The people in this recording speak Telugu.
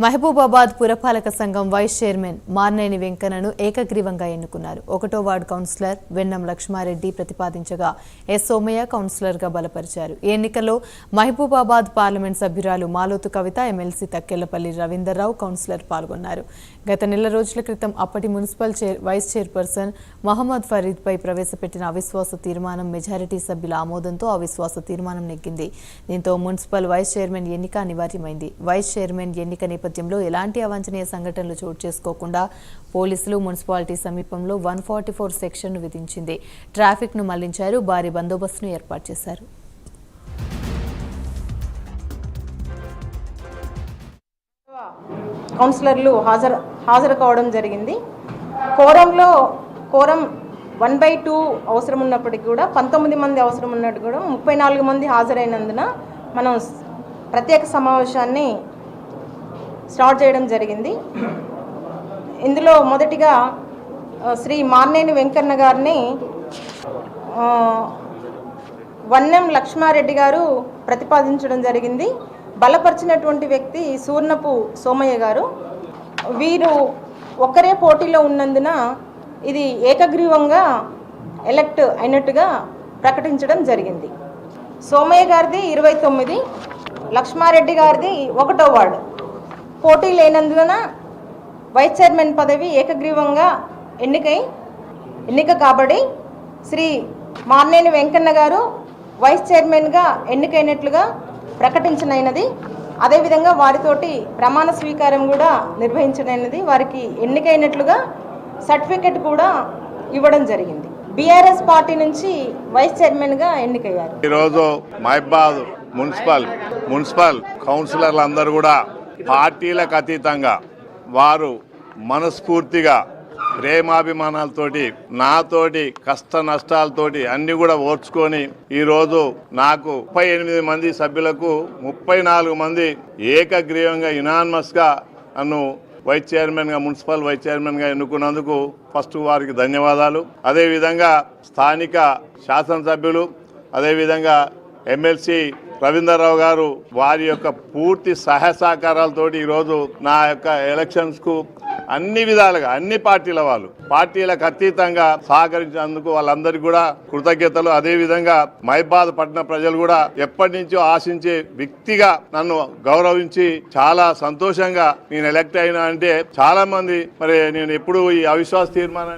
మహబూబాబాద్ పురపాలక సంఘం వైస్ చైర్మన్ మార్నేని వెంకన్నను ఏకగ్రీవంగా ఎన్నుకున్నారు. ఒకటో వార్డు కౌన్సిలర్ వెన్నం లక్ష్మారెడ్డి ప్రతిపాదించగా ఎస్ సోమయ్య కౌన్సిలర్గా బలపరిచారు. ఈ ఎన్నికల్లో మహబూబాబాద్ పార్లమెంట్ సభ్యురాలు మాలోతు కవిత ఎమ్మెల్సీ తక్కెళ్ళపల్లి రవీందర్రావు కౌన్సిలర్ పాల్గొన్నారు. గత నెల రోజుల క్రితం అప్పటి municipal chair vice chairperson Mohammed ఫరీద్పై ప్రవేశపెట్టిన అవిశ్వాస తీర్మానం మెజారిటీ సభ్యుల ఆమోదంతో అవిశ్వాస తీర్మానం నెగ్గింది. దీంతో మున్సిపల్ వైస్ చైర్మన్ ఎన్నిక అనివార్యమైంది. వైస్ చైర్మన్ ఎన్నిక నేపథ్యంలో ఎలాంటి అవాంఛనీయ సంఘటనలు చోటు చేసుకోకుండా పోలీసులు మున్సిపాలిటీ సమీపంలో వన్ ఫార్టీ ఫోర్ సెక్షన్ను విధించింది. ట్రాఫిక్ను మళ్ళించారు. భారీ బందోబస్తును ఏర్పాటు చేశారు. కౌన్సిలర్లు హాజరు హాజరు కావడం జరిగింది. కోరంలో కోరం వన్ బై టూ అవసరం ఉన్నప్పటికీ కూడా పంతొమ్మిది మంది అవసరం ఉన్నట్టు కూడా ముప్పై నాలుగు మంది హాజరైనందున మనం ప్రత్యేక సమావేశాన్ని స్టార్ట్ చేయడం జరిగింది. ఇందులో మొదటిగా శ్రీ మార్నేని వెంకన్న గారిని వన్నెం లక్ష్మారెడ్డి గారు ప్రతిపాదించడం జరిగింది. బలపరిచినటువంటి వ్యక్తి సూర్ణపు సోమయ్య గారు. వీరు ఒక్కరే పోటీలో ఉన్నందున ఇది ఏకగ్రీవంగా ఎలక్ట్ అయినట్టుగా ప్రకటించడం జరిగింది. సోమయ్య గారిది ఇరవై తొమ్మిది లక్ష్మారెడ్డి గారిది ఒకటో వార్డు. పోటీ లేనందున వైస్ చైర్మన్ పదవి ఏకగ్రీవంగా ఎన్నికై ఎన్నిక కాబడి శ్రీ మార్నేని వెంకన్న గారు వైస్ చైర్మన్గా ఎన్నికైనట్లుగా ప్రకటించనైనది. అదేవిధంగా వారితోటి ప్రమాణ స్వీకారం కూడా నిర్వహించనైనది. వారికి ఎన్నికైనట్లుగా సర్టిఫికెట్ కూడా ఇవ్వడం జరిగింది. బీఆర్ఎస్ పార్టీ నుంచి వైస్ చైర్మన్గా ఎన్నికయ్యారు. ఈరోజు మహబాద్ మున్సిపల్ మున్సిపల్ కౌన్సిలర్లు అందరూ కూడా పార్టీలకు అతీతంగా వారు మనస్ఫూర్తిగా ప్రేమాభిమానాలతోటి నాతోటి కష్ట నష్టాలతోటి అన్ని కూడా ఓర్చుకొని ఈరోజు నాకు ముప్పై ఎనిమిది మంది సభ్యులకు ముప్పై నాలుగు మంది ఏకగ్రీవంగా యునానిమస్గా నన్ను వైస్ చైర్మన్గా మున్సిపల్ వైస్ చైర్మన్గా ఎన్నుకున్నందుకు ఫస్ట్ వారికి ధన్యవాదాలు. అదేవిధంగా స్థానిక శాసనసభ్యులు అదేవిధంగా ఎమ్మెల్సీ రవీందర్రావు గారు వారి యొక్క పూర్తి సహాయ సహకారాలతో ఈరోజు నా యొక్క ఎలక్షన్స్కు అన్ని విధాలుగా అన్ని పార్టీల వాళ్ళు పార్టీలకు అతీతంగా సహకరించినందుకు వాళ్ళందరికీ కూడా కృతజ్ఞతలు. అదేవిధంగా మైబాద్ పట్టణ ప్రజలు కూడా ఎప్పటి నుంచో ఆశించే వ్యక్తిగా నన్ను గౌరవించి చాలా సంతోషంగా నేను ఎలక్ట్ అయినా అంటే చాలా మంది మరి నేను ఎప్పుడు ఈ అవిశ్వాస తీర్మానాన్ని